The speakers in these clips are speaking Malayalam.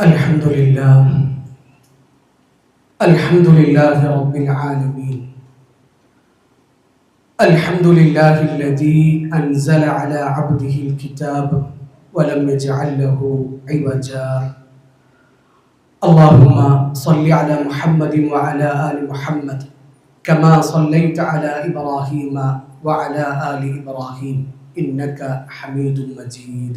الحمد لله الحمد لله رب العالمين. الحمد لله الذي أنزل على عبده الكتاب ولم يجعل له عوجا. اللهم صل على محمد وعلى آل محمد كما صليت على إبراهيم وعلى آل إبراهيم إنك حميد مجيد.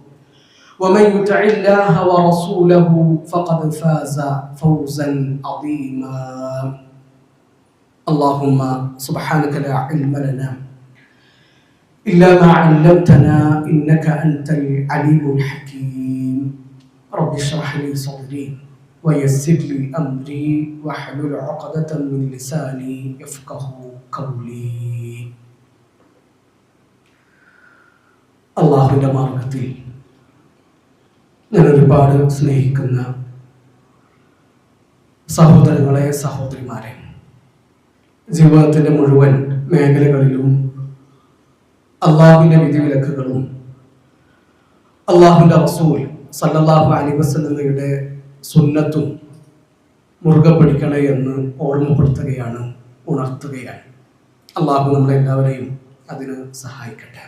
ومن يطع الله ورسوله فقد فاز فوزا عظيما اللهم سبحانك لا علم لنا إلا ما علمتنا إنك أنت العليم الحكيم رب اشرح لي صدري ويسر لي أمري واحلل عقدة من لساني يفقه قولي അള്ളാഹുവിൻ്റെ മാർഗത്തിൽ ഞാൻ ഒരുപാട് സ്നേഹിക്കുന്ന സഹോദരങ്ങളെ സഹോദരിമാരെ ജീവിതത്തിന്റെ മുഴുവൻ മേഖലകളിലും അള്ളാഹുവിന്റെ വിധിവിലക്കുകളും അള്ളാഹുവിന്റെ റസൂൽ സല്ലല്ലാഹു അലി വസല്ലയുടെ സുന്നത്തും മുറുകെ പിടിക്കണേ എന്ന് ഓർമ്മപ്പെടുത്തുകയാണ് ഉണർത്തുകയാണ്. അള്ളാഹു നമ്മളെല്ലാവരെയും അതിന് സഹായിക്കട്ടെ.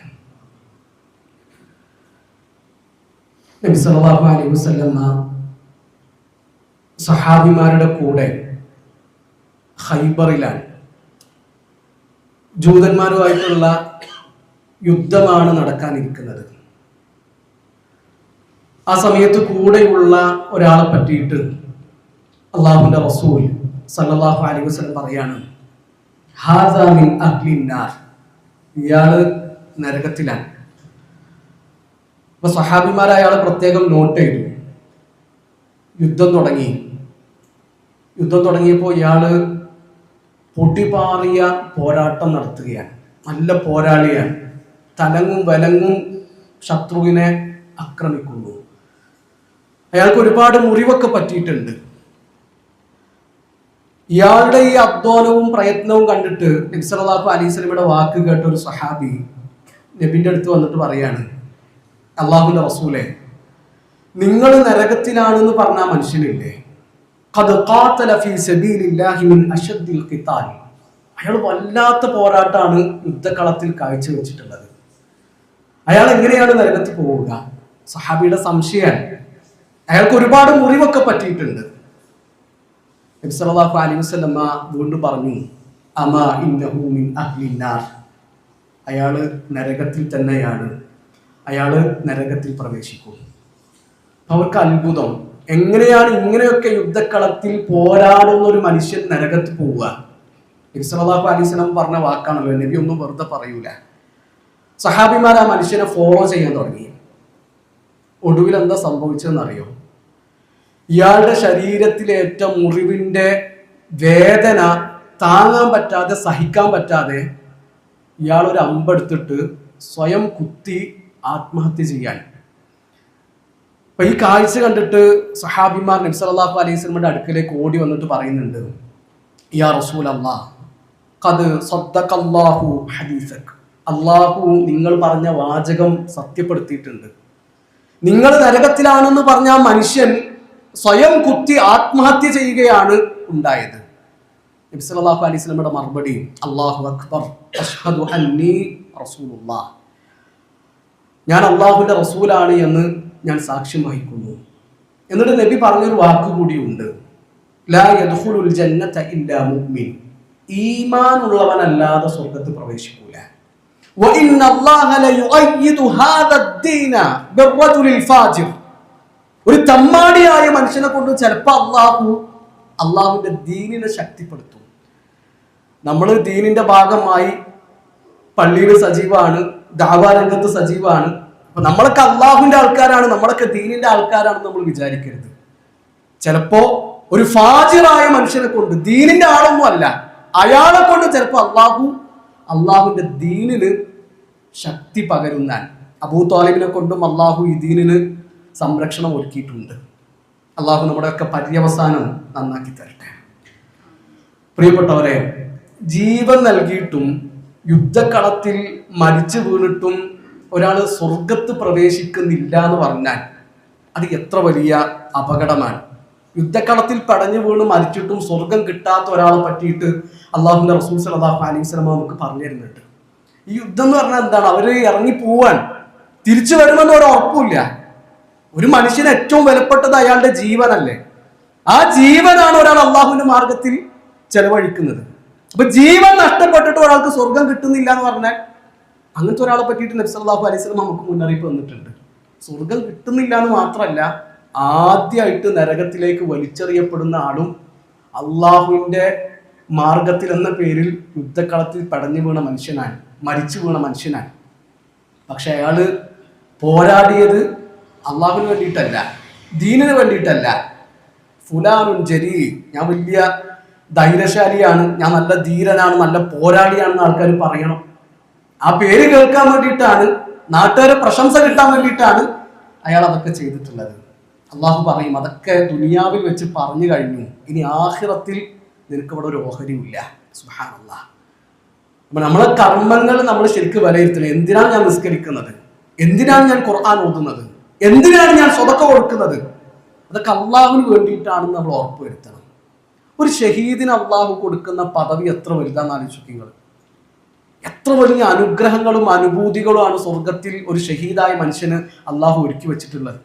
നബി സല്ലല്ലാഹു അലൈഹി വസല്ലമ സഹാബിമാരുടെ കൂടെ ഹൈബറിലാണ് ജൂതന്മാരുമായിട്ടുള്ള യുദ്ധമാണ് നടക്കാനിരിക്കുന്നത്. ആ സമയത്ത് കൂടെയുള്ള ഒരാളെ പറ്റിയിട്ട് അള്ളാഹുന്റെ റസൂൽ സല്ലാഹു അലൈഹി വസ്ലം പറയാണ് ഹാസാമിൻ മിൻ അഹ്ലിന്നാർ ഇയാൾ നരകത്തിലാണ്. അപ്പൊ സഹാബിമാരെ അയാൾ പ്രത്യേകം നോട്ട് ചെയ്തു. യുദ്ധം തുടങ്ങി. യുദ്ധം തുടങ്ങിയപ്പോൾ ഇയാൾ പൊട്ടിപ്പാറിയ പോരാട്ടം നടത്തുകയാണ്. നല്ല പോരാളിയാണ്. തലങ്ങും വലങ്ങും ശത്രുവിനെ ആക്രമിക്കുന്നു. അയാൾക്ക് ഒരുപാട് മുറിവൊക്കെ പറ്റിയിട്ടുണ്ട്. ഇയാളുടെ ഈ അധ്വാനവും പ്രയത്നവും കണ്ടിട്ട് നബ്സലാഹു അലൈസ്ലമിയുടെ വാക്ക് കേട്ട ഒരു സഹാബി നബിന്റെ അടുത്ത് വന്നിട്ട് പറയാണ് അള്ളാഹുന്റെ റസൂലെ നിങ്ങൾ നരകത്തിലാണെന്ന് പറഞ്ഞ മനുഷ്യനില്ലേ? അയാൾ വല്ലാത്ത പോരാട്ടാണ് യുദ്ധക്കളത്തിൽ കാഴ്ചവെച്ചിട്ടുള്ളത്. അയാൾ എങ്ങനെയാണ് നരകത്തിൽ പോവുക? സഹാബിയുടെ സംശയമാണ് അയാൾക്ക് ഒരുപാട് മുറിവൊക്കെ പറ്റിയിട്ടുണ്ട്. നബ്സലാഹു അലൈഹി വസ്ലമ്മ വീണ്ടും പറഞ്ഞു അമ ഇന്നഹു മിൻ അഹ്ലിന്നാർ അയാൾ നരകത്തിൽ തന്നെയാണ്. അയാൾ നരകത്തിൽ പ്രവേശിക്കും. അവർക്ക് അത്ഭുതം. എങ്ങനെയാണ് ഇങ്ങനെയൊക്കെ യുദ്ധക്കളത്തിൽ പോരാടുന്ന ഒരു മനുഷ്യൻ നരകത്ത് പോവുക? ഇസ്ലാഹു അലിസ്ലം പറഞ്ഞ വാക്കാണല്ലോ നബി ഒന്നും വെറുതെ പറയൂല. സഹാബിമാർ ആ മനുഷ്യനെ ഫോളോ ചെയ്യാൻ തുടങ്ങി. ഒടുവിൽ എന്താ സംഭവിച്ചതെന്നറിയോ? ഇയാളുടെ ശരീരത്തിലേറ്റ മുറിവിന്റെ വേദന താങ്ങാൻ പറ്റാതെ സഹിക്കാൻ പറ്റാതെ ഇയാൾ ഒരു അമ്പെടുത്തിട്ട് സ്വയം കുത്തി ആത്മഹത്യ ചെയ്യാൻ. അപ്പൊ ഈ കാഴ്ച കണ്ടിട്ട് സഹാബിമാർ നബ്സലാഹു അലൈഹി സ്വലമിന്റെ അടുക്കലേക്ക് ഓടി വന്നിട്ട് പറയുന്നുണ്ട് യാ റസൂൽ അള്ളാഹ് അള്ളാഹു നിങ്ങൾ പറഞ്ഞ വാചകം സത്യപ്പെടുത്തിയിട്ടുണ്ട്. നിങ്ങൾ നരകത്തിലാണെന്ന് പറഞ്ഞ മനുഷ്യൻ സ്വയം കുത്തി ആത്മഹത്യ ചെയ്യുകയാണ് ഉണ്ടായത്. നബി സല്ലല്ലാഹു അലൈഹി സ്വലമിയുടെ മറുപടി അള്ളാഹു അക്ബർ അഷ്ഹദു അന്നി റസൂലുള്ളാഹ് ഞാൻ അള്ളാഹുവിന്റെ റസൂലാണ് എന്ന് ഞാൻ സാക്ഷ്യം വഹിക്കുന്നു. എന്നിട്ട് നബി പറഞ്ഞൊരു വാക്ക് കൂടിയുണ്ട് ഈമാനുള്ളവനല്ലാതെ സ്വർഗത്ത് പ്രവേശിക്കൂല. ഒരു തമ്മാടിയായ മനുഷ്യനെ കൊണ്ട് ചിലപ്പോൾ അള്ളാഹു അള്ളാഹുവിന്റെ ദീനിനെ ശക്തിപ്പെടുത്തും. നമ്മൾ ദീനിന്റെ ഭാഗമായി പള്ളിയിൽ സജീവമാണ് ദാവാരംഗത്ത് സജീവമാണ് അപ്പൊ നമ്മളൊക്കെ അള്ളാഹുവിന്റെ ആൾക്കാരാണ് നമ്മളൊക്കെ ദീനിന്റെ ആൾക്കാരാണെന്ന് നമ്മൾ വിചാരിക്കരുത്. ചിലപ്പോ ഒരു ഫാജിറായ മനുഷ്യനെ കൊണ്ട് ദീനിന്റെ ആളൊന്നും അല്ല അയാളെ കൊണ്ട് ചിലപ്പോ അള്ളാഹു അള്ളാഹുവിന്റെ ദീനിന് ശക്തി പകരുന്നാൽ അബൂ താലിബിനെ കൊണ്ടും അള്ളാഹു ഈ ദീനിന് സംരക്ഷണം ഒരുക്കിയിട്ടുണ്ട്. അള്ളാഹു നമ്മുടെയൊക്കെ പര്യവസാനം നന്നാക്കി തരട്ടെ. പ്രിയപ്പെട്ടവരെ ജീവൻ നൽകിയിട്ടും യുദ്ധക്കളത്തിൽ മരിച്ചു വീണിട്ടും ഒരാൾ സ്വർഗത്ത് പ്രവേശിക്കുന്നില്ല എന്ന് പറഞ്ഞാൽ അത് എത്ര വലിയ അപകടമാണ്. യുദ്ധക്കളത്തിൽ പടഞ്ഞു വീണ് മരിച്ചിട്ടും സ്വർഗം കിട്ടാത്ത ഒരാളെ പറ്റിയിട്ട് അള്ളാഹുന്റെ റസൂൽ സലാഹു അലൈഹി സ്വലമ നമുക്ക് പറഞ്ഞു തരുന്നുണ്ട്. ഈ യുദ്ധം എന്ന് പറഞ്ഞാൽ എന്താണ്? അവർ ഇറങ്ങി പോവാൻ തിരിച്ചു വരുമെന്ന് ഒരു ഉറപ്പില്ല ഒരു മനുഷ്യന് ഏറ്റവും വിലപ്പെട്ടത് അയാളുടെ ജീവനല്ലേ? ആ ജീവനാണ് ഒരാൾ അള്ളാഹുവിന്റെ മാർഗത്തിൽ ചെലവഴിക്കുന്നത്. അപ്പൊ ജീവൻ നഷ്ടപ്പെട്ടിട്ട് ഒരാൾക്ക് സ്വർഗം കിട്ടുന്നില്ല എന്ന് പറഞ്ഞാൽ അങ്ങനത്തെ ഒരാളെ പറ്റിയിട്ട് നബ്സല്ലാഹു അലൈസ്ലം നമുക്ക് മുന്നറിയിപ്പ് വന്നിട്ടുണ്ട് സ്വർഗം കിട്ടുന്നില്ല എന്ന് മാത്രമല്ല ആദ്യമായിട്ട് നരകത്തിലേക്ക് വലിച്ചെറിയപ്പെടുന്ന ആളും അള്ളാഹുവിന്റെ മാർഗത്തിൽ എന്ന പേരിൽ യുദ്ധക്കളത്തിൽ പടഞ്ഞു വീണ മനുഷ്യനാണ് മരിച്ചു വീണ മനുഷ്യനാണ്. പക്ഷെ അയാൾ പോരാടിയത് അള്ളാഹുവിന് വേണ്ടിയിട്ടല്ല ദീനിന് വേണ്ടിയിട്ടല്ല. ഫുലാനുൻ ജരി ഞാൻ വലിയ ധൈര്യശാലിയാണ് ഞാൻ നല്ല ധീരനാണ് നല്ല പോരാളിയാണെന്ന് ആൾക്കാർ പറയണം. ആ പേര് കേൾക്കാൻ വേണ്ടിയിട്ടാണ് നാട്ടുകാരെ പ്രശംസ കിട്ടാൻ വേണ്ടിയിട്ടാണ് അയാൾ അതൊക്കെ ചെയ്തിട്ടുള്ളത്. അള്ളാഹു പറയും അതൊക്കെ ദുനിയാവിൽ വെച്ച് പറഞ്ഞു കഴിഞ്ഞു ഇനി ആഹിറത്തിൽ നിനക്ക് ഇവിടെ ഒരു ഓഹരിയില്ല സുഹാനല്ല അപ്പൊ നമ്മളെ കർമ്മങ്ങൾ നമ്മൾ ശരിക്കും വിലയിരുത്തണം. എന്തിനാണ് ഞാൻ നിസ്കരിക്കുന്നത്? എന്തിനാണ് ഞാൻ ഖുർആൻ ഓതുന്നത്? എന്തിനാണ് ഞാൻ സ്വതക്ക കൊടുക്കുന്നത്? അതൊക്കെ അള്ളാഹുവിന് വേണ്ടിയിട്ടാണെന്ന് നമ്മൾ ഉറപ്പുവരുത്തണം. ഒരു ഷഹീദിന് അള്ളാഹു കൊടുക്കുന്ന പദവി എത്ര വലുതാന്ന് ആലോചിക്കുക എത്ര വലിയ അനുഗ്രഹങ്ങളും അനുഭൂതികളുമാണ് സ്വർഗത്തിൽ ഒരു ഷഹീദായ മനുഷ്യന് അള്ളാഹു ഒരുക്കി വെച്ചിട്ടുള്ളത്.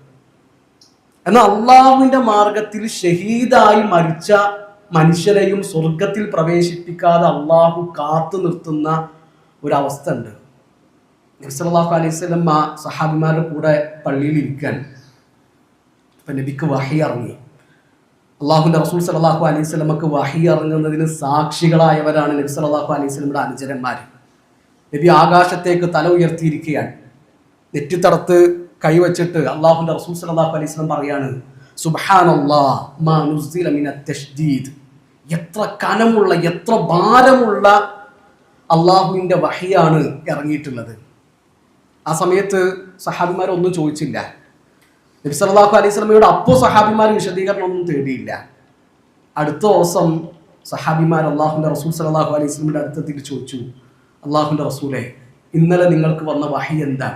എന്നാൽ അള്ളാഹുവിന്റെ മാർഗത്തിൽ ഷഹീദായി മരിച്ച മനുഷ്യരെയും സ്വർഗത്തിൽ പ്രവേശിപ്പിക്കാതെ അള്ളാഹു കാത്തു നിർത്തുന്ന ഒരവസ്ഥ ഉണ്ട് നബ്സലാഹു അലൈഹി സ്വലം സഹാബിമാരുടെ കൂടെ പള്ളിയിൽ ഇരിക്കാൻ. ഇപ്പൊ നബിക്ക് വഹി ഇറങ്ങി അള്ളാഹുന്റെ റസൂൽ സലാഹു അലൈഹി സ്വലമക്ക് വഹി ഇറങ്ങുന്നതിന് സാക്ഷികളായവരാണ് നബി സലാഹു അലൈഹി സ്വലമിയുടെ അനുചരന്മാർ നബി ആകാശത്തേക്ക് തല ഉയർത്തിയിരിക്കുകയാണ്. നെറ്റിത്തടത്ത് കൈവച്ചിട്ട് അള്ളാഹുന്റെ റസൂൽ സലാഹു അലൈഹി സ്വലം പറയാണ് എത്ര കനമുള്ള എത്ര ഭാരമുള്ള അള്ളാഹുവിന്റെ വഹിയാണ് ഇറങ്ങിയിട്ടുള്ളത്. ആ സമയത്ത് സഹാബിമാരൊന്നും ചോദിച്ചില്ല. നബി സല്ലല്ലാഹു അലൈഹി സ്വലമയോട് അപ്പോൾ സഹാബിമാർ വിശദീകരണം ഒന്നും തേടിയില്ല. അടുത്ത ദിവസം സഹാബിമാർ അള്ളാഹുന്റെ റസൂൽ സലാഹു അലൈഹി സ്വലമിയുടെ അടുത്തെത്തിയിട്ട് ചോദിച്ചു അള്ളാഹുന്റെ റസൂലെ ഇന്നലെ നിങ്ങൾക്ക് വന്ന വഹി എന്താ?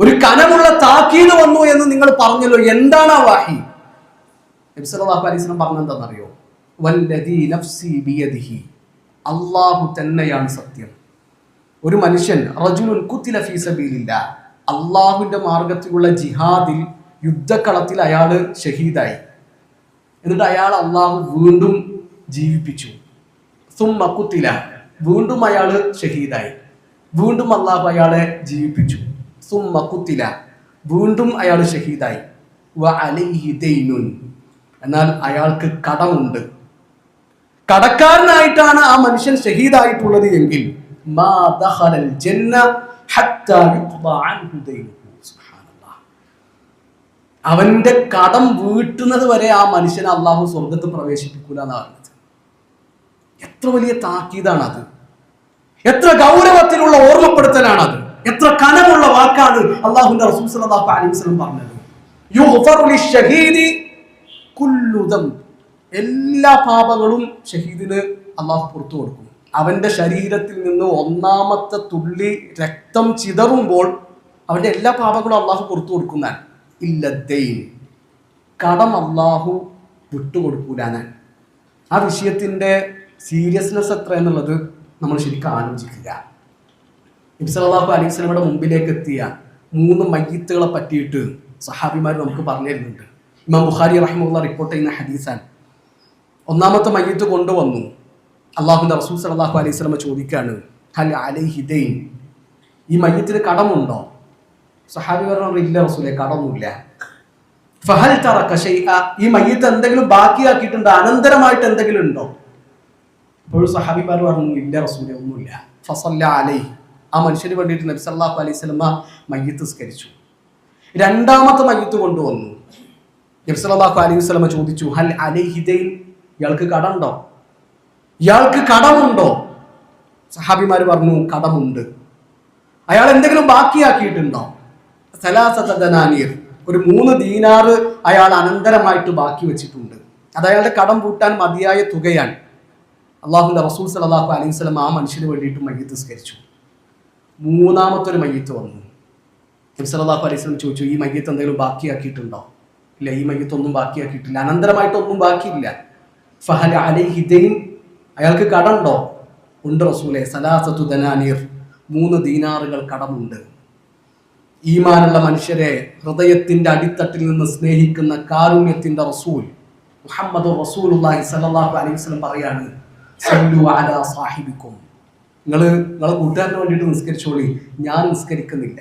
ഒരു കനമുള്ള താക്കീത് വന്നു എന്ന് നിങ്ങൾ പറഞ്ഞല്ലോ എന്താണ് ആ വാഹി? നബി സല്ലല്ലാഹു അലൈഹി സ്വലം പറഞ്ഞെന്താണെന്നറിയോ അള്ളാഹു തന്നെയാണ് സത്യം. ഒരു മനുഷ്യൻ റജുലുൻ കുത്തില ഫീ സബീലില്ല. അള്ളാഹുവിന്റെ മാർഗത്തിലുള്ള ജിഹാദിൽ യുദ്ധക്കളത്തിൽ അയാൾ ഷഹീദായി. എന്നിട്ട് അയാൾ അള്ളാഹു വീണ്ടും ജീവിപ്പിച്ചു. സുമ്മക്കുത്തില വീണ്ടും അയാൾ ഷഹീദായി. വീണ്ടും അള്ളാഹു അയാളെ ജീവിപ്പിച്ചു. സുമ്മക്കുത്തില വീണ്ടും അയാൾ ഷഹീദായി. വ അലൈഹി ദൈനുൻ. എന്നാൽ അയാൾക്ക് കടമുണ്ട്. കടക്കാരനായിട്ടാണ് ആ മനുഷ്യൻ ഷഹീദായിട്ടുള്ളത് എങ്കിൽ മാ ജന്ന ഹത്താ യുഖ്ദാ അൻഹു. അവന്റെ കടം വീട്ടുന്നത് വരെ ആ മനുഷ്യനെ അള്ളാഹു സ്വർഗത്ത് പ്രവേശിപ്പിക്കൂല എന്നാണ് പറഞ്ഞത്. എത്ര വലിയ താക്കീതാണ് അത് എത്ര ഗൗരവത്തിലുള്ള ഓർമ്മപ്പെടുത്തലാണ് അത് എത്ര കനമുള്ള വാക്കാണ് അള്ളാഹുന്റെ റസൂൽ സല്ലല്ലാഹു അലൈഹി വസല്ലം പറഞ്ഞത്. യുഗ്ഫറു. എല്ലാ പാപങ്ങളും ഷഹീദിന് അള്ളാഹു പുറത്തു കൊടുക്കും. അവന്റെ ശരീരത്തിൽ നിന്ന് ഒന്നാമത്തെ തുള്ളി രക്തം ചിതറുമ്പോൾ അവന്റെ എല്ലാ പാപങ്ങളും അള്ളാഹു പുറത്തു കൊടുക്കുന്നതാണ് ഇല്ലദ്ദൈൻ കടം അള്ളാഹു വിട്ടുകൊടുക്കൂലാൻ ആ വിഷയത്തിന്റെ സീരിയസ്നെസ് എത്ര എന്നുള്ളത് നമ്മൾ ശരിക്കും ആലോചിക്കുക. ഇബ്സലാഹു അലൈഹി സ്വലമയുടെ മുമ്പിലേക്ക് എത്തിയ മൂന്ന് മയ്യത്തുകളെ പറ്റിയിട്ട് സഹാബിമാർ നമുക്ക് പറഞ്ഞു തരുന്നുണ്ട്. ഇമാം ബുഖാരി റഹിമുള്ള റിപ്പോർട്ട് ചെയ്യുന്ന ഹദീസാൻ ഒന്നാമത്തെ മയ്യത്ത് കൊണ്ടുവന്നു. അള്ളാഹുന്റെ റസൂൽ സലാഹു അലൈഹി സ്വലമ ചോദിക്കുകയാണ് ഹൽ അലൈഹിദൈൻ ഈ മയ്യത്തിന് കടമുണ്ടോ? സഹാബി പറഞ്ഞു ഇല്ല റസൂലെ കടമൊന്നുമില്ല. ഫഹൽ തറക്ക ഈ മയ്യത്ത് എന്തെങ്കിലും ബാക്കിയാക്കിയിട്ടുണ്ടോ? അനന്തരമായിട്ട് എന്തെങ്കിലും ഉണ്ടോ? അപ്പോൾ സഹാബിമാർ പറഞ്ഞു ഇല്ല റസൂലെ ഒന്നുമില്ല. ഫസല്ല അലൈ ആ മനുഷ്യന് വേണ്ടിയിട്ട് നബി സല്ലല്ലാഹു അലൈഹി സ്വലമ മയ്യത്ത് സ്കരിച്ചു രണ്ടാമത്തെ മയ്യത്ത് കൊണ്ടുവന്നു. നബി സല്ലല്ലാഹു അലൈഹി സ്വലമ ചോദിച്ചു ഹൽ അലൈ ഹിദൈൻ ഇയാൾക്ക് കടമുണ്ടോ? ഇയാൾക്ക് കടമുണ്ടോ? സഹാബിമാർ പറഞ്ഞു കടമുണ്ട്. അയാൾ എന്തെങ്കിലും ബാക്കിയാക്കിയിട്ടുണ്ടോ? സലാസതനാനീർ ഒരു മൂന്ന് ദീനാറ് അയാൾ അനന്തരമായിട്ട് ബാക്കി വെച്ചിട്ടുണ്ട്. അത് അയാളുടെ കടം പൂട്ടാൻ മതിയായ തുകയാണ്. അള്ളാഹുന്റെ റസൂൽ സലാഹു അലൈഹി സ്വലം ആ മനുഷ്യന് വേണ്ടിയിട്ട് മയ്യത്ത് സ്കരിച്ചു മൂന്നാമത്തെ ഒരു മയ്യത്ത് വന്നു. നബി സല്ലല്ലാഹു അലൈഹി വസല്ലം ചോദിച്ചു ഈ മയ്യത്ത് എന്തെങ്കിലും ബാക്കിയാക്കിയിട്ടുണ്ടോ? ഇല്ല ഈ മയ്യത്ത് ഒന്നും ബാക്കിയാക്കിയിട്ടില്ല. അനന്തരമായിട്ടൊന്നും ബാക്കിയില്ല. ഫഹൽ അലൈഹിദൈൻ അയാൾക്ക് കടമുണ്ടോ? ഉണ്ട് റസൂലെ സലാസത്തു ദനാനീർ മൂന്ന് ദീനാറുകൾ കടമുണ്ട്. ഈമാനുള്ള മനുഷ്യരെ ഹൃദയത്തിന്റെ അടിത്തട്ടിൽ നിന്ന് സ്നേഹിക്കുന്ന കാരുണ്യത്തിന്റെ റസൂൽ മുഹമ്മദ് റസൂലുള്ളാഹി സല്ലാഹു അലൈഹി വസ്ലം പറയാണ് സാഹിബിക്കും. നിങ്ങൾ നിങ്ങളെ കൂട്ടുകാരന് വേണ്ടിയിട്ട് നിസ്കരിച്ചോളി. ഞാൻ നിസ്കരിക്കുന്നില്ല.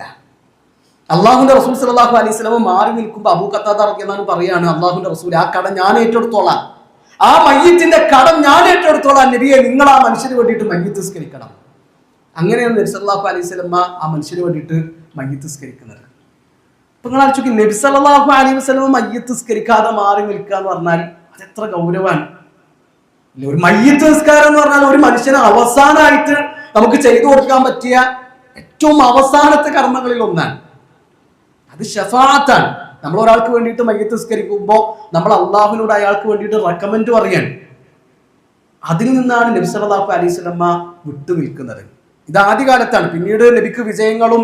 അള്ളാഹുന്റെ റസൂൽ സലാഹു അലൈഹി വസല്ലം മാറി നിൽക്കുമ്പോൾ അബൂ ഖത്താദ റളിയല്ലാഹു പറയുകയാണ് അള്ളാഹുന്റെ റസൂൽ ആ കടം ഞാൻ ഏറ്റെടുത്തോളാം. ആ മയ്യത്തിന്റെ കടം ഞാൻ ഏറ്റെടുത്തോളാം. നബിയെ നിങ്ങൾ ആ മനുഷ്യന് വേണ്ടിയിട്ട് മയ്യത്ത് നിസ്കരിക്കണം. അങ്ങനെയാണ് നബി സല്ലാഹു അലൈഹി സ്വലമ്മ ആ മനുഷ്യന് വേണ്ടിയിട്ട് മയ്യത്ത് നിസ്കരിക്കുന്നത് അപ്പൊ നിങ്ങൾ ആലോചിക്കും നബി സല്ലല്ലാഹു അലൈഹി വസല്ലം മയ്യത്ത് നിസ്കരിക്കാതെ മാറി നിൽക്കുക എന്ന് പറഞ്ഞാൽ അത് എത്ര ഗൗരവാണ് ഒരു മയ്യത്ത് നിസ്കാരം എന്ന് പറഞ്ഞാൽ ഒരു മനുഷ്യന് അവസാനമായിട്ട് നമുക്ക് ചെയ്തു കൊടുക്കാൻ പറ്റിയ ഏറ്റവും അവസാനത്തെ കർമ്മങ്ങളിൽ ഒന്നാണ്. അത് ഷഫാത്താണ് നമ്മൾ ഒരാൾക്ക് വേണ്ടിയിട്ട് മയ്യത്ത് നിസ്കരിക്കുമ്പോൾ നമ്മൾ അള്ളാഹുവിനോട് അയാൾക്ക് വേണ്ടിയിട്ട് റെക്കമെൻഡ് പറയാൻ അതിൽ നിന്നാണ് നബി സല്ലല്ലാഹു അലൈഹി സ്വലമ്മ വിട്ടു നിൽക്കുന്നത്. ഇത് ആദ്യകാലത്താണ് പിന്നീട് നബിക്ക് വിജയങ്ങളും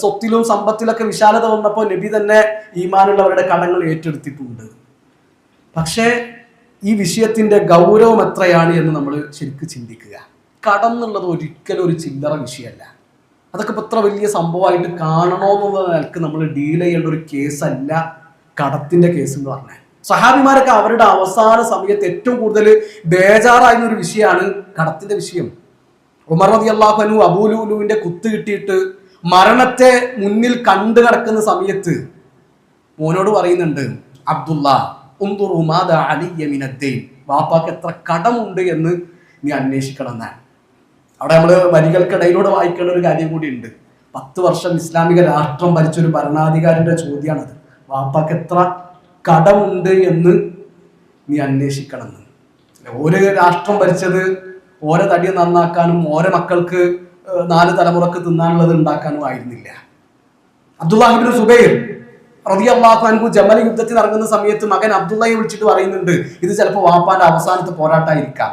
സ്വത്തിലും സമ്പത്തിലൊക്കെ വിശാലത വന്നപ്പോൾ നബി തന്നെ ഈമാനുള്ളവരുടെ കടങ്ങൾ ഏറ്റെടുത്തിട്ടുണ്ട്. പക്ഷേ ഈ വിഷയത്തിന്റെ ഗൗരവം എത്രയാണ് എന്ന് നമ്മൾ ശരിക്കും ചിന്തിക്കുക. കടം എന്നുള്ളത് ഒരിക്കലും ഒരു ചില്ലറ വിഷയമല്ല. അതൊക്കെ ഇപ്പോൾ ഇത്ര വലിയ സംഭവമായിട്ട് കാണണമെന്നുള്ള നിലയ്ക്ക് നമ്മൾ ഡീൽ ചെയ്യേണ്ട ഒരു കേസല്ല കടത്തിന്റെ കേസ് എന്ന് പറഞ്ഞാൽ. സഹാബിമാരൊക്കെ അവരുടെ അവസാന സമയത്ത് ഏറ്റവും കൂടുതൽ ബേജാറായിരുന്ന ഒരു വിഷയമാണ് കടത്തിന്റെ വിഷയം. ഉമർ റതി അള്ളാഹുനു അബൂലുലുവിന്റെ കുത്ത് കിട്ടിയിട്ട് മരണത്തെ മുന്നിൽ കണ്ടു കിടക്കുന്ന സമയത്ത് മോനോട് പറയുന്നുണ്ട് അബ്ദുള്ള വാപ്പാക്ക് എത്ര കടമുണ്ട് എന്ന് നീ അന്വേഷിക്കണം അവിടെ നമ്മൾ വരികൾക്കിടയിലൂടെ വായിക്കേണ്ട ഒരു കാര്യം കൂടി ഉണ്ട് പത്ത് വർഷം ഇസ്ലാമിക രാഷ്ട്രം ഭരിച്ച ഒരു ഭരണാധികാരിയുടെ ചോദ്യമാണത് വാപ്പാക്ക് എത്ര കടമുണ്ട് എന്ന് നീ അന്വേഷിക്കണം എന്ന് ഒരു രാഷ്ട്രം ഭരിച്ചത് ഓരോ തടി നന്നാക്കാനും ഓരോ മക്കൾക്ക് നാല് തലമുറയ്ക്ക് തിന്നാനുള്ളത് ഉണ്ടാക്കാനും ആയിരുന്നില്ല. അബ്ദുല്ലാഹിബിൻ സുബൈർ റബി അൻഹു ജമൽ യുദ്ധത്തിൽ ഇറങ്ങുന്ന സമയത്ത് മകൻ അബ്ദുള്ളയെ വിളിച്ചിട്ട് പറയുന്നുണ്ട് ഇത് ചിലപ്പോൾ വാപ്പാന്റെ അവസാനത്തെ പോരാട്ടമായിരിക്കാം.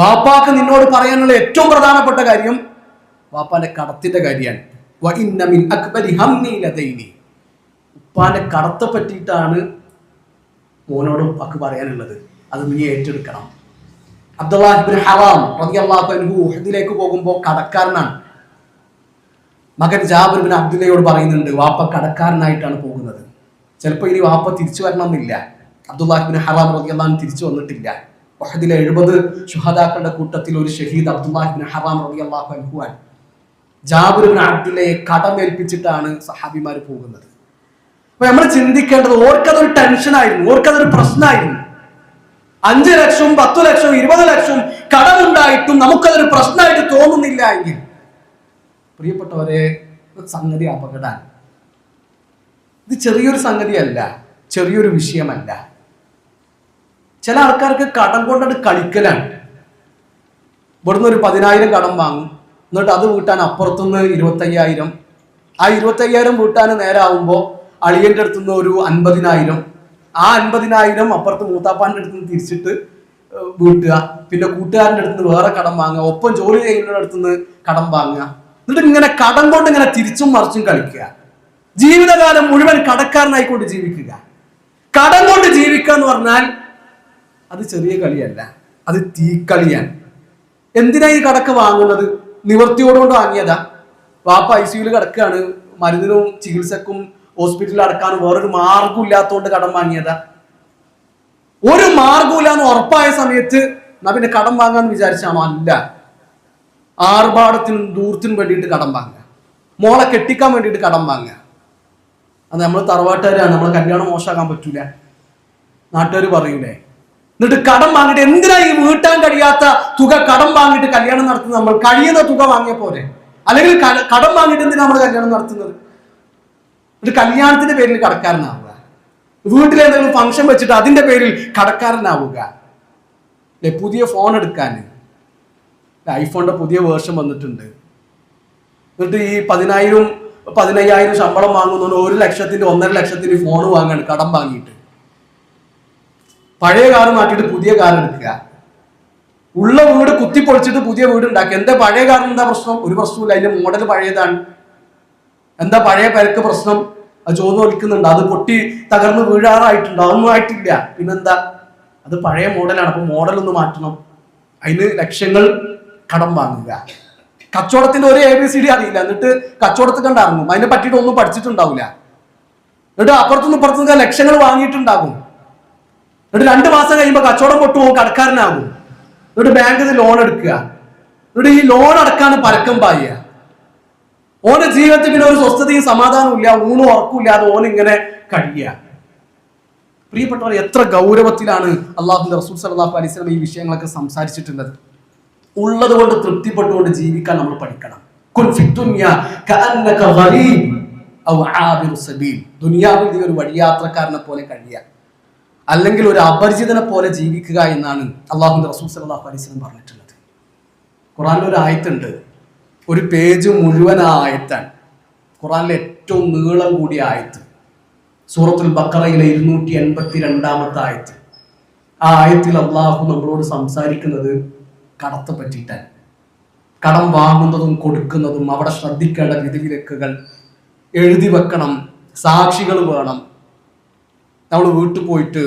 വാപ്പാക്ക് നിന്നോട് പറയാനുള്ള ഏറ്റവും പ്രധാനപ്പെട്ട കാര്യം വാപ്പാന്റെ കടത്തിന്റെ കാര്യമാണ്. ഉപ്പാന്റെ കടത്തെ പറ്റിയിട്ടാണ് മോനോട് ഉപ്പാക്ക് പറയാനുള്ളത്. അത് നീ ഏറ്റെടുക്കണം. അബ്ദുല്ലാഹിബിൻ ഹറാം റളിയല്ലാഹു അൻഹു ഉഹദിലേക്ക് പോകുമ്പോൾ കടക്കാരനാണ്. മകൻ ജാബിർ ബിൻ അബ്ദുല്ലയോട് പറയുന്നുണ്ട് വാപ്പ കടക്കാരനായിട്ടാണ് പോകുന്നത്. ചിലപ്പോൾ ഇനി വാപ്പ തിരിച്ചു വരണമെന്നില്ല. അബ്ദുല്ലാഹിബിൻ ഹറാം റളിയല്ലാഹു തിരിച്ചു വന്നിട്ടില്ല. വഹദിലെ എഴുപത് ശുഹദാക്കളുടെ കൂട്ടത്തിൽ ഒരു ഷഹീദ് അബ്ദുല്ലാഹിബിൻ ഹറാം റളിയല്ലാഹു അൻഹു ആണ്. ജാബിർ ബിൻ അബ്ദുല്ലയെ കടമേൽപ്പിച്ചിട്ടാണ് സഹാബിമാർ പോകുന്നത്. അപ്പൊ നമ്മൾ ചിന്തിക്കേണ്ടത് ഓർക്കതൊരു ടെൻഷനായിരുന്നു ഓർക്കതൊരു പ്രശ്നമായിരുന്നു. അഞ്ച് ലക്ഷവും പത്തു ലക്ഷവും ഇരുപത് ലക്ഷവും കടമുണ്ടായിട്ടും നമുക്കതൊരു പ്രശ്നമായിട്ട് തോന്നുന്നില്ല എങ്കിൽ. പ്രിയപ്പെട്ടവരെ സംഗതി അപകടമാണ്. ഇത് ചെറിയൊരു സംഗതിയല്ല ചെറിയൊരു വിഷയമല്ല. ചില ആൾക്കാർക്ക് കടം കൊണ്ടത് കളിക്കലാണ്. ഇവിടുന്ന് ഒരു പതിനായിരം കടം വാങ്ങും. എന്നിട്ട് അത് വീട്ടാൻ അപ്പുറത്തുനിന്ന് ഇരുപത്തയ്യായിരം. ആ ഇരുപത്തയ്യായിരം വീട്ടാൻ നേരാവുമ്പോൾ അളിയന്റെ അടുത്തുനിന്ന് ഒരു അൻപതിനായിരം. ആ അൻപതിനായിരം അപ്പുറത്ത് മൂത്താപ്പാന്റെ അടുത്തുനിന്ന് തിരിച്ചിട്ട് ഏഹ്, വീട്ടുക. പിന്നെ കൂട്ടുകാരന്റെ അടുത്തുനിന്ന് വേറെ കടം വാങ്ങുക. ഒപ്പം ജോലി ചെയ്യുന്നവരുടെ അടുത്ത് നിന്ന് കടം വാങ്ങുക. എന്നിട്ട് ഇങ്ങനെ കടം കൊണ്ട് ഇങ്ങനെ തിരിച്ചും മറിച്ചും കളിക്കുക. ജീവിതകാലം മുഴുവൻ കടക്കാരനായിക്കൊണ്ട് ജീവിക്കുക. കടം കൊണ്ട് ജീവിക്കുക എന്ന് പറഞ്ഞാൽ അത് ചെറിയ കളിയല്ല. അത് തീക്കളിയാണ്. എന്തിനാ ഈ കടക്ക് വാങ്ങുന്നത്? നിവർത്തിയോടുകൊണ്ട് വാങ്ങിയതാ. വാപ്പ ഐ സിയുയിൽ കിടക്കുകയാണ്. മരുന്നിനും ചികിത്സക്കും ഹോസ്പിറ്റലിൽ അടക്കാൻ വേറൊരു മാർഗം ഇല്ലാത്തതുകൊണ്ട് കടം വാങ്ങിയതാ. ഒരു മാർഗമില്ല എന്ന് ഉറപ്പായ സമയത്ത് എന്നാ പിന്നെ കടം വാങ്ങാന്ന് വിചാരിച്ചാണോ? അല്ല. ആർഭാടത്തിനും ദൂരത്തിനും വേണ്ടിയിട്ട് കടം വാങ്ങുക. മോളെ കെട്ടിക്കാൻ വേണ്ടിയിട്ട് കടം വാങ്ങുക. അത് നമ്മൾ തറവാട്ടുകാരാണ്. നമ്മളെ കല്യാണം മോശമാക്കാൻ പറ്റൂല. നാട്ടുകാർ പറയൂലേ. എന്നിട്ട് കടം വാങ്ങിയിട്ട് എന്തിനാ ഈ വീട്ടാൻ കഴിയാത്ത തുക കടം വാങ്ങിയിട്ട് കല്യാണം നടത്തുന്നത്? നമ്മൾ കഴിയുന്ന തുക വാങ്ങിയ പോലെ അല്ലെങ്കിൽ കടം വാങ്ങിയിട്ട് എന്തിനാ നമ്മൾ കല്യാണം നടത്തുന്നത്? ഒരു കല്യാണത്തിന്റെ പേരിൽ കടക്കാരനാവുക. വീട്ടിൽ എന്തെങ്കിലും ഫംഗ്ഷൻ വെച്ചിട്ട് അതിന്റെ പേരിൽ കടക്കാരനാവുക. പുതിയ ഫോൺ എടുക്കാൻ. ഐഫോണിന്റെ പുതിയ വേർഷൻ വന്നിട്ടുണ്ട്. എന്നിട്ട് ഈ പതിനായിരം പതിനയ്യായിരം ശമ്പളം വാങ്ങുന്നതുകൊണ്ട് ഒരു ലക്ഷത്തിന്റെ ഒന്നര ലക്ഷത്തിന്റെ ഫോൺ വാങ്ങാണ് കടം വാങ്ങിയിട്ട്. പഴയ കാർ മാറ്റിയിട്ട് പുതിയ കാർ എടുക്കുക. ഉള്ള വീട് കുത്തിപ്പൊളിച്ചിട്ട് പുതിയ വീട് ഉണ്ടാക്കുക. എന്താ പഴയ കാറിന് എന്താ പ്രശ്നം? ഒരു പ്രശ്നമില്ല അതിന്റെ മോഡൽ പഴയതാണ്. എന്താ പഴയ പരക്ക് പ്രശ്നം? അത് ചോന്ന് വലിക്കുന്നുണ്ട്. അത് പൊട്ടി തകർന്ന് വീഴാറായിട്ടുണ്ട്. അതൊന്നും ആയിട്ടില്ല. പിന്നെന്താ? അത് പഴയ മോഡലാണ്. അപ്പൊ മോഡൽ ഒന്ന് മാറ്റണം. അതിന് ലക്ഷ്യങ്ങൾ കടം വാങ്ങുക. കച്ചവടത്തിന്റെ ഒരു എ ബി സി ഡി അറിയില്ല. എന്നിട്ട് കച്ചവടത്തിൽ കണ്ട് ഇറങ്ങും. അതിനെ പറ്റിയിട്ട് ഒന്നും പഠിച്ചിട്ടുണ്ടാവില്ല എന്നിട്ട് അപ്പുറത്തുനിന്ന് ഇപ്പുറത്തുനിന്ന് ലക്ഷങ്ങൾ വാങ്ങിയിട്ടുണ്ടാകും. എന്നിട്ട് രണ്ട് മാസം കഴിയുമ്പോൾ കച്ചവടം പൊട്ടുപോകും കടക്കാരനാകും. എന്നിട്ട് ബാങ്കിൽ നിന്ന് ലോൺ എടുക്കുക. എന്നിട്ട് ഈ ലോൺ അടക്കാണ് പരക്കം പായുക. ഓന്റെ ജീവിതത്തിൽ പിന്നെ ഒരു സ്വസ്ഥതയും സമാധാനവും ഇല്ല ഊണും ഉറക്കില്ലാതെ ഓൻ ഇങ്ങനെ കഴിയുക. പ്രിയപ്പെട്ടവർ എത്ര ഗൗരവത്തിലാണ് അള്ളാഹുന്റെ റസൂൽ സലാഹു അലൈഹി സ്വലം ഈ വിഷയങ്ങളൊക്കെ സംസാരിച്ചിട്ടുള്ളത്. ഉള്ളത് കൊണ്ട് തൃപ്തിപ്പെട്ടുകൊണ്ട് ജീവിക്കാൻ നമ്മൾ പഠിക്കണം. ദുനിയാവിൽ നീ ഒരു വഴിയാത്രക്കാരനെ പോലെ കഴിയുക. അല്ലെങ്കിൽ ഒരു അപരിചിതനെ പോലെ ജീവിക്കുക എന്നാണ് അള്ളാഹുന്റെ റസൂൽ സലാഹു അലിസ്ലം പറഞ്ഞിട്ടുള്ളത്. ഖുറാനിൽ ഒരു ആയത്തുണ്ട്. ഒരു പേജ് മുഴുവൻ ആയത്താണ് ഖുറാനിലെ ഏറ്റവും നീളം കൂടിയ ആയത്ത്. സൂറത്തുൽ ബക്കറയിലെ ഇരുന്നൂറ്റി എൺപത്തി രണ്ടാമത്തെ ആയത്ത്. ആ ആയത്തിൽ അള്ളാഹു നമ്മളോട് സംസാരിക്കുന്നത് കടത്തെ പറ്റിയിട്ടാണ്. കടം വാങ്ങുന്നതും കൊടുക്കുന്നതും അവിടെ ശ്രദ്ധിക്കേണ്ട വിധിവിലക്കുകൾ എഴുതി വെക്കണം സാക്ഷികൾ വേണം. നമ്മൾ വീട്ടിൽ പോയിട്ട്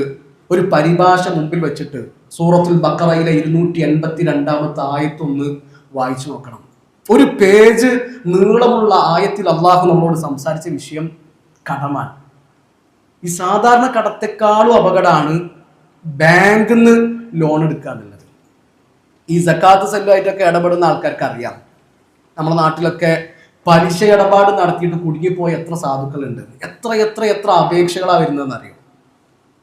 ഒരു പരിഭാഷ മുമ്പിൽ വെച്ചിട്ട് സൂറത്തുൽ ബക്കറയിലെ ഇരുന്നൂറ്റി എൺപത്തി രണ്ടാമത്തെ ആയത്തൊന്ന് വായിച്ചു നോക്കണം ഒരു പേജ് നീളമുള്ള ആയത്തിൽ അള്ളാഹു നമ്മളോട് സംസാരിച്ച വിഷയം കടമാണ്. ഈ സാധാരണ കടത്തെക്കാളും അപകടമാണ് ബാങ്കിൽ നിന്ന് ലോൺ എടുക്കുക എന്നുള്ളത്. ഈ സക്കാത്ത് സെല്ലുമായിട്ടൊക്കെ ഇടപെടുന്ന ആൾക്കാർക്ക് അറിയാം. നമ്മുടെ നാട്ടിലൊക്കെ പലിശ ഇടപാട് നടത്തിയിട്ട് കുടുങ്ങിപ്പോയ എത്ര സാധുക്കളുണ്ട്. എത്ര എത്ര എത്ര അപേക്ഷകളാണ് വരുന്നതെന്ന് അറിയാം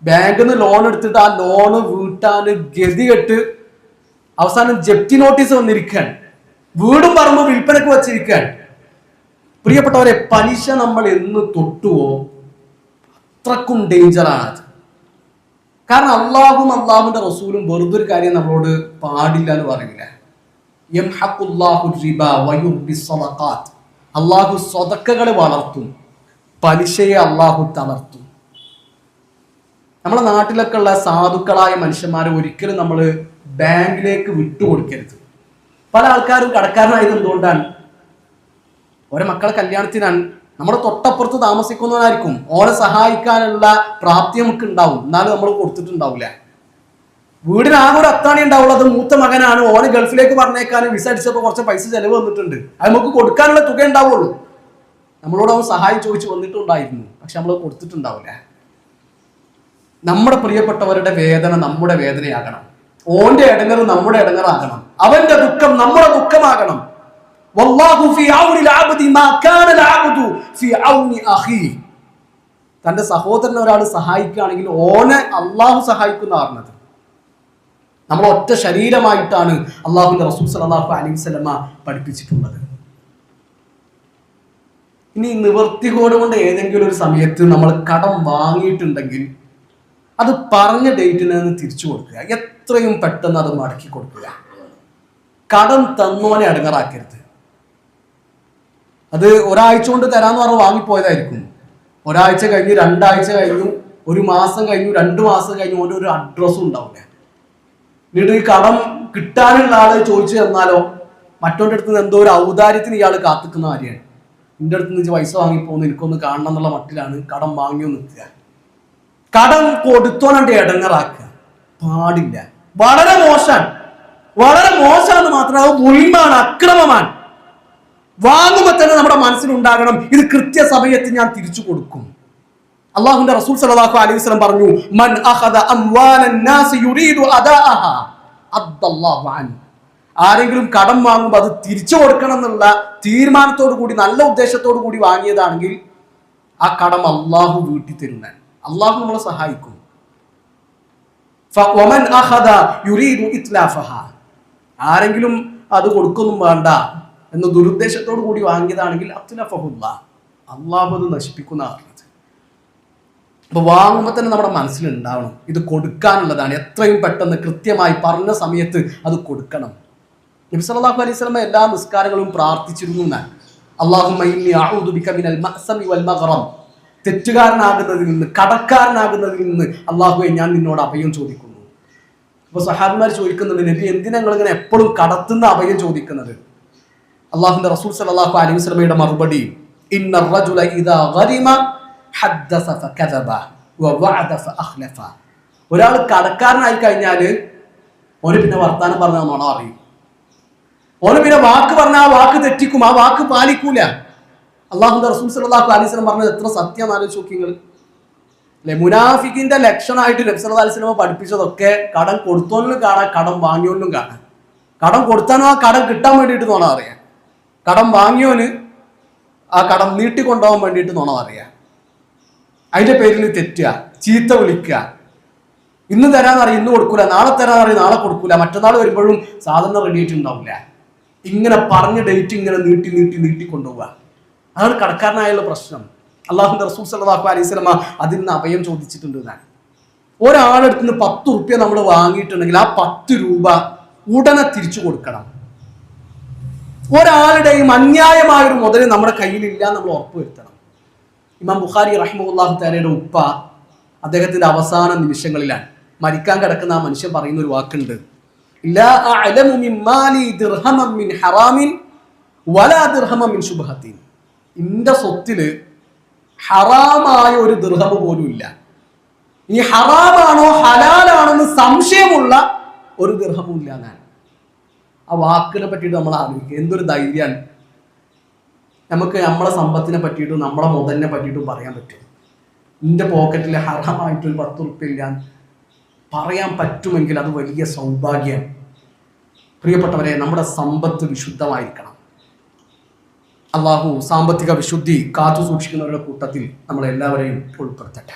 ബാങ്കിൽ നിന്ന് ലോൺ എടുത്തിട്ട് ആ ലോണ് വീട്ടാൻ ഗതികെട്ട് അവസാനം ജപ്തി നോട്ടീസ് വന്നിരിക്കാൻ വീടും പറമ്പ് വിൽപ്പനക്ക് വച്ചിരിക്കാൻ പ്രിയപ്പെട്ടവരെ പലിശ നമ്മൾ എന്ന് തൊട്ടുവോ അത്രക്കും ഡേഞ്ചറാണ് അത് കാരണം അള്ളാഹും അള്ളാഹുന്റെ റസൂലും വെറുതെ ഒരു കാര്യം നമ്മളോട് പാടില്ല എന്ന് പറയില്ല. അള്ളാഹു സ്വതക്കകളെ വളർത്തും പലിശയെ അള്ളാഹു തളർത്തും. നമ്മുടെ നാട്ടിലൊക്കെ ഉള്ള സാധുക്കളായ മനുഷ്യന്മാരെ ഒരിക്കലും നമ്മൾ ബാങ്കിലേക്ക് വിട്ടുകൊടുക്കരുത്. പല ആൾക്കാരും കടക്കാരനായത് എന്തുകൊണ്ടാണ് ഓരോ മക്കളെ കല്യാണത്തിനാണ്. നമ്മുടെ തൊട്ടപ്പുറത്ത് താമസിക്കുന്നവനായിരിക്കും. ഓരെ സഹായിക്കാനുള്ള പ്രാപ്തി നമുക്ക് ഉണ്ടാവും എന്നാലും നമ്മൾ കൊടുത്തിട്ടുണ്ടാവില്ല. വീടിനാകെ ഒരു അത്താണി ഉണ്ടാവുള്ളൂ. അത് മൂത്ത മകനാണ്. ഓന് ഗൾഫിലേക്ക് പറഞ്ഞേക്കാനും വിസ അടിച്ചപ്പോൾ കുറച്ച് പൈസ ചെലവ് വന്നിട്ടുണ്ട്. അത് നമുക്ക് കൊടുക്കാനുള്ള തുക ഉണ്ടാവുള്ളൂ. നമ്മളോട് അവൻ സഹായം ചോദിച്ചു വന്നിട്ടുണ്ടായിരുന്നു. പക്ഷെ നമ്മൾ കൊടുത്തിട്ടുണ്ടാവില്ല. നമ്മുടെ പ്രിയപ്പെട്ടവരുടെ വേദന നമ്മുടെ വേദനയാകണം. ഓന്റെ ഇടങ്ങറ് നമ്മുടെ ഇടങ്ങറാകണം. അവന്റെ ദുഃഖം നമ്മുടെ ദുഃഖമാകണം. തന്റെ സഹോദരനെ ഒരാൾ സഹായിക്കുകയാണെങ്കിൽ ഓനെ അള്ളാഹു സഹായിക്കുന്ന പറഞ്ഞത് നമ്മൾ ഒറ്റ ശരീരമായിട്ടാണ് അള്ളാഹുന്റെ റസൂൽ സല്ലല്ലാഹു അലൈഹി വസല്ലമ പഠിപ്പിച്ചിട്ടുള്ളത്. ഇനി നിവർത്തികോട് കൊണ്ട് ഏതെങ്കിലും ഒരു സമയത്ത് നമ്മൾ കടം വാങ്ങിയിട്ടുണ്ടെങ്കിൽ അത് പറഞ്ഞ ഡേറ്റിന് തിരിച്ചു കൊടുക്കുക. എത്രയും പെട്ടെന്ന് അത് മടക്കി കൊടുക്കുക. കടം തന്നോനെ അടങ്ങറാക്കരുത്. അത് ഒരാഴ്ച കൊണ്ട് തരാന്ന് പറഞ്ഞ് വാങ്ങിപ്പോയതായിരിക്കും. ഒരാഴ്ച കഴിഞ്ഞു രണ്ടാഴ്ച കഴിഞ്ഞു ഒരു മാസം കഴിഞ്ഞു രണ്ട് മാസം കഴിഞ്ഞു ഓന്റെ ഒരു അഡ്രസ്സും ഉണ്ടാവില്ല എന്നിട്ട് ഈ കടം കിട്ടാനുള്ള ആൾ ചോദിച്ചു തന്നാലോ? മറ്റോന്റെ അടുത്ത് നിന്ന് എന്തോ ഒരു ഔദാര്യത്തിന് ഇയാൾ കാത്തിക്കുന്ന കാര്യമാണ്. എന്റെ അടുത്ത് നിന്ന് പൈസ വാങ്ങിപ്പോന്ന് എനിക്കൊന്ന് കാണണം എന്നുള്ള മട്ടിലാണ് കടം വാങ്ങിയോ നിൽക്കുക. കടം കൊടുത്തോണ്ട് ഇടങ്ങറാക്കുക പാടില്ല. വളരെ മോശമാണ്. വളരെ മോശമാണെന്ന് മാത്രമല്ല അത് മുൽമാണ് അക്രമമാണ്. വാങ്ങുമ്പോൾ തന്നെ നമ്മുടെ മനസ്സിലുണ്ടാകണം ഇത് കൃത്യസമയത്ത് ഞാൻ തിരിച്ചു കൊടുക്കും. അള്ളാഹുന്റെ റസൂൽ സല്ലല്ലാഹു അലൈഹി സ്വലം പറഞ്ഞു മൻ ആരെങ്കിലും കടം വാങ്ങുമ്പോൾ അത് തിരിച്ചു കൊടുക്കണം എന്നുള്ള തീരുമാനത്തോടു കൂടി നല്ല ഉദ്ദേശത്തോടു കൂടി വാങ്ങിയതാണെങ്കിൽ ആ കടം അള്ളാഹു വീട്ടി തരുന്ന അള്ളാഹു നമ്മളെ സഹായിക്കും. ആരെങ്കിലും അത് കൊടുക്കൊന്നും വേണ്ട എന്ന ദുരുദ്ദേശത്തോടു കൂടി വാങ്ങിയതാണെങ്കിൽ അത്ലഫഹുല്ല അള്ളാഹു അത് നശിപ്പിക്കുന്ന പറഞ്ഞത് അപ്പൊ വാങ്ങുമ്പോൾ തന്നെ നമ്മുടെ മനസ്സിലുണ്ടാവണം ഇത് കൊടുക്കാനുള്ളതാണ്. എത്രയും പെട്ടെന്ന് കൃത്യമായി പറഞ്ഞ സമയത്ത് അത് കൊടുക്കണം. നബി സല്ലല്ലാഹു അലൈഹി വസല്ലം എല്ലാ നിസ്കാരങ്ങളും പ്രാർത്ഥിച്ചിരുന്നു എന്നാണ് അല്ലാഹുമ്മ ഇന്നി അഊദു ബിക മിനൽ മഅസമി വൽ മഗ്റം തെറ്റുകാരനാകുന്നതിൽ നിന്ന് കടക്കാരനാകുന്നതിൽ നിന്ന് അള്ളാഹുവെ ഞാൻ നിന്നോട് അഭയം ചോദിക്കുന്നു. അപ്പൊ സഹാബിമാർ ചോദിക്കുന്നുണ്ട് നബി എന്തിനാ നിങ്ങൾ ഇങ്ങനെ എപ്പോഴും കടത്തുന്ന അഭയം ചോദിക്കുന്നത്? അള്ളാഹുന്റെ റസൂൽ സലാഹു അലൈഹി സ്വലമയുടെ മറുപടി ഒരാൾ കടക്കാരനായി കഴിഞ്ഞാൽ ഓന് പിന്നെ വർത്താനം പറഞ്ഞ നുണ അറിയും. ഓന് പിന്നെ വാക്ക് പറഞ്ഞ ആ വാക്ക് തെറ്റിക്കും ആ വാക്ക് പാലിക്കൂല. അള്ളാഹുന്റെ റസൂൽ സലാഹു അലൈഹി സ്വലം പറഞ്ഞത് എത്ര സത്യം ആലോചിച്ച് നോക്കി അല്ലെ മുനാഫിക്കിന്റെ ലക്ഷണമായിട്ട് നബി അലിസ്ലമ പഠിപ്പിച്ചതൊക്കെ കടം കൊടുത്തോലും കാണാം കടം വാങ്ങിയോലും കാണാം. കടം കൊടുത്താനോ ആ കടം കിട്ടാൻ വേണ്ടിയിട്ട് നോണ അറിയാം. കടം വാങ്ങിയോന് ആ കടം നീട്ടിക്കൊണ്ടുപോകാൻ വേണ്ടിയിട്ട് നോണ അറിയാം. അതിന്റെ പേരിൽ തെറ്റുക ചീത്ത വിളിക്കുക. ഇന്ന് തരാന്നറിയാം ഇന്ന് കൊടുക്കൂല നാളെ തരാന്നറിയാം നാളെ കൊടുക്കൂല മറ്റന്നാൾ വരുമ്പോഴും സാധനം റെഡി ആയിട്ടുണ്ടാവില്ല ഇങ്ങനെ പറഞ്ഞ ഡേറ്റ് ഇങ്ങനെ നീട്ടി നീട്ടി നീട്ടി കൊണ്ടുപോവുക. അതാണ് കടക്കാരനായുള്ള പ്രശ്നം. അള്ളാഹുന്റെ റസൂൽ സല്ലല്ലാഹു അലൈഹി സ്വലമ അതിൽ നിന്ന് അഭയം ചോദിച്ചിട്ടുണ്ട് ഞാൻ ഒരാളെടുത്ത് നിന്ന് പത്ത് റുപ്യ നമ്മൾ വാങ്ങിയിട്ടുണ്ടെങ്കിൽ ആ പത്ത് രൂപ ഉടനെ തിരിച്ചു കൊടുക്കണം. ഒരാളുടെയും അന്യായമായ ഒരു മുതൽ നമ്മുടെ കയ്യിലില്ല നമ്മൾ ഉറപ്പുവരുത്തണം ഇമാം ബുഖാരി റഹിമുല്ലാഹു താലയുടെ ഉപ്പ അദ്ദേഹത്തിന്റെ അവസാന നിമിഷങ്ങളിലാണ് മരിക്കാൻ കിടക്കുന്ന ആ മനുഷ്യൻ പറയുന്ന ഒരു വാക്കുണ്ട്. ലാ അഅലമു മിൻ മാലി ദിർഹമൻ മിൻ ഹറാമിൻ വലാ ഇന്റെ സ്വത്തിൽ ഹറാമായ ഒരു ദൃഹം പോലും ഇല്ല. ഇനി ഹറാമാണോ ഹലാലാണോ എന്ന് സംശയമുള്ള ഒരു ദൃഹവും ഇല്ല ഞാൻ ആ വാക്കിനെ പറ്റിയിട്ട് നമ്മൾ ആലോചിക്കുക. എന്തൊരു ധൈര്യമാണ്. നമുക്ക് നമ്മളെ സമ്പത്തിനെ പറ്റിയിട്ടും നമ്മളെ മുതലിനെ പറ്റിയിട്ടും പറയാൻ പറ്റും. നിന്റെ പോക്കറ്റിൽ ഹറാമായിട്ട് ഒരു പത്ത് ഉറുപ്പ്യ ഇല്ല പറയാൻ പറ്റുമെങ്കിൽ അത് വലിയ സൗഭാഗ്യം പ്രിയപ്പെട്ടവരെ നമ്മുടെ സമ്പത്ത് വിശുദ്ധമായിരിക്കണം. അള്ളാഹു സാമ്പത്തിക വിശുദ്ധി കാത്തു സൂക്ഷിക്കുന്നവരുടെ കൂട്ടത്തിൽ നമ്മളെല്ലാവരെയും ഉൾപ്പെടുത്തട്ടെ.